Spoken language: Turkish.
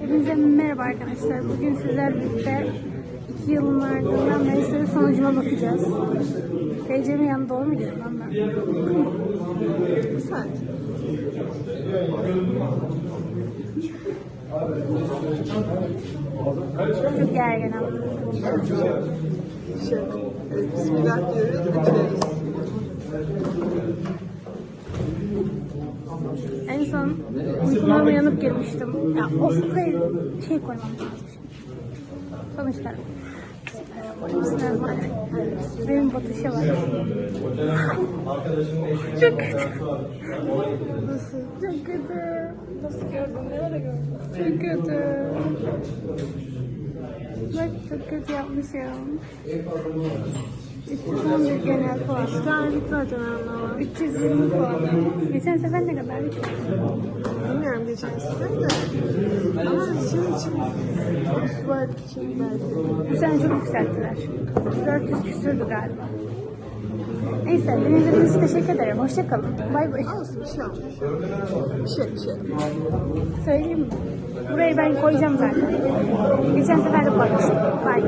Hepinize merhaba arkadaşlar. Bugün sizlerle birlikte iki yılın ardından mesleği sonucuma bakacağız. TC'min yanında gidiyorum lan ben? Sanki. Çok gerginim. Şey, evet, Bismillah diyoruz, bitiririz. En son uykudan uyanıp girmiştim. Ya of hayır şey koymam lazım. Sonuçta. Benim batışı var. Çok kötü. Nasıl? Çok kötü. Nasıl gördün? Nerede gördün? Çok kötü. Bak çok kötü yapmışım. 311 genel puan. Tanrı zaten anlamam. 320 puan. Geçen sefer ne kadar? Bilmiyorum geçen sefer de. Ama şey için, Oswald için belki. Bu sene çok yükselttiler. 400 küsürdü galiba. Neyse beni izlediğiniz için teşekkür ederim. Hoşçakalın. Bay bay. Olsun bir şey olmaz. Bir şey bir şey. Söyleyeyim mi? Burayı ben koyacağım zaten. Geçen sefer de koymuştum. Bay.